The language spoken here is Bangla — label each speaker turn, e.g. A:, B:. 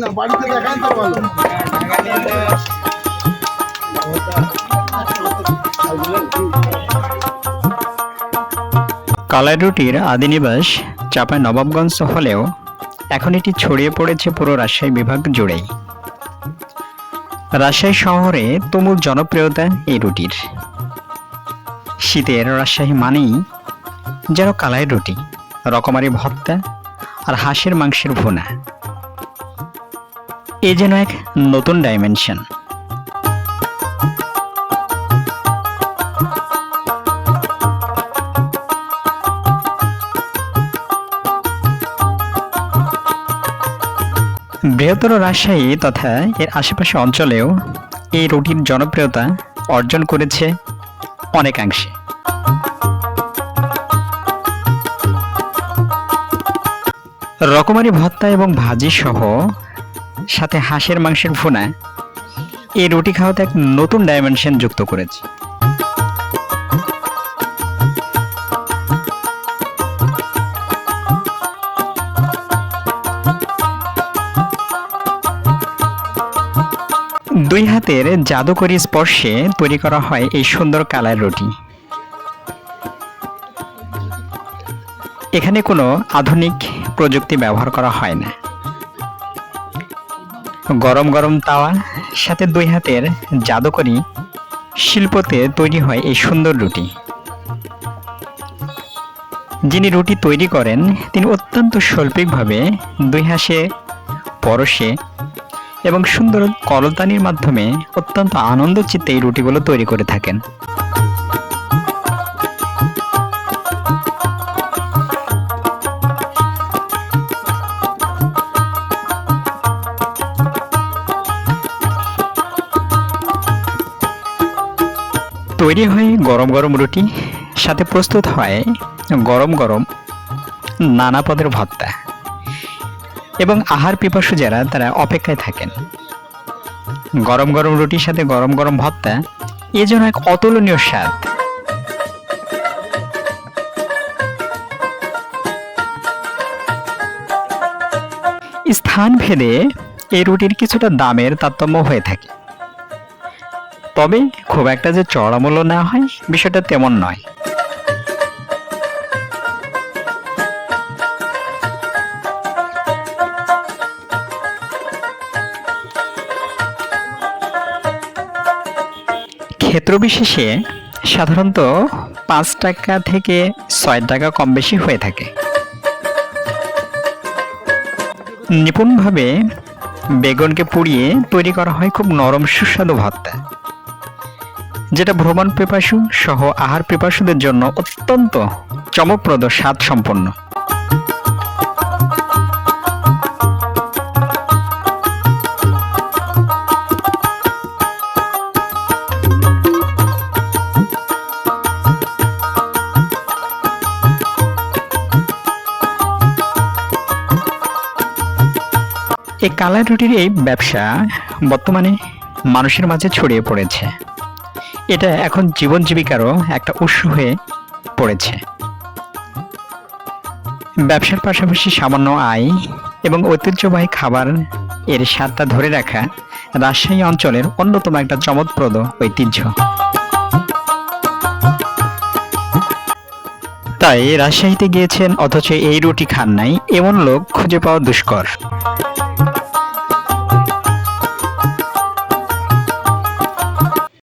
A: না, বাড়িতে দেখাই তো
B: আদিনিবাস চাপায় নবাবগঞ্জ হলেও এখন এটি ছড়িয়ে পড়েছে পুরো রাজশাহী বিভাগ জুড়েই। রাজশাহী শহরে তুমুল জনপ্রিয়তা এই রুটির। শীতের রাজশাহী মানেই যেন কালাই রুটি রকমারি ভর্তা আর হাঁসের মাংসের ভুনা। এ যেন এক নতুন ডাইমেনশন বৃহত্তর রাজশাহী তথা এর আশেপাশে অঞ্চলেও এই রুটির জনপ্রিয়তা অর্জন করেছে অনেকাংশে। রকমারি ভত্তা এবং ভাজি সহ সাথে হাঁসের মাংসের ভুনা। এই রুটি খাওয়াতে এক নতুন ডাইমেনশন যুক্ত করেছে। দুই হাতের জাদুকরি স্পর্শে তৈরি করা হয় এই সুন্দর কালার রুটি। এখানে কোনো আধুনিক প্রযুক্তি ব্যবহার করা হয় না। গরম গরম তাওয়া, সাথে দুই হাতের জাদুকরি শিল্পতে তৈরি হয় এই সুন্দর রুটি। যিনি রুটি তৈরি করেন, তিনি অত্যন্ত শৈল্পিকভাবে দুই হাসে, পরশে এবং সুন্দর করলতানির মাধ্যমে অত্যন্ত আনন্দ চিত্তে এই রুটিগুলো তৈরি করে থাকেন। তৈরি হয় গরম গরম রুটি, সাথে প্রস্তুত হয় গরম গরম নানা পদের ভর্তা এবং আহার পিপাসু যারা, তারা অপেক্ষায় থাকেন। গরম গরম রুটির সাথে গরম গরম ভর্তা, এ যেন এক অতুলনীয় স্বাদ। স্থান ভেদে এই রুটির কিছুটা দামের তারতম্য হয়ে থাকে। তবে খুব একটা যে চড়া মূল্য না হয়, বিষয়টা তেমন নয়। ক্ষেত্র বিশেষে সাধারণত পাঁচ টাকা থেকে ছয় টাকা কম বেশি হয়ে থাকে। নিপুণভাবে বেগুনকে পুড়িয়ে তৈরি করা হয় খুব নরম সুস্বাদু ভর্তা যেটা ভ্রমণ পেপাসু সহ আহার পিপাসুদের জন্য অত্যন্ত চমকপ্রদ স্বাদ সম্পন্ন এই কালাই রুটির এই ব্যবসা বর্তমানে মানুষের মাঝে ছড়িয়ে পড়েছে। এটা এখন জীবন জীবিকারও একটা উৎস হয়ে পড়েছে। ব্যবসার পাশাপাশি সামান্য আয় এবং ঐতিহ্যবাহী খাবার এর স্বাদটা ধরে রাখা রাজশাহী অঞ্চলের অন্যতম একটা চমকপ্রদ ঐতিহ্য। তাই রাজশাহীতে গিয়েছেন, অথচ এই রুটি খান নাই, এমন লোক খুঁজে পাওয়া দুষ্কর।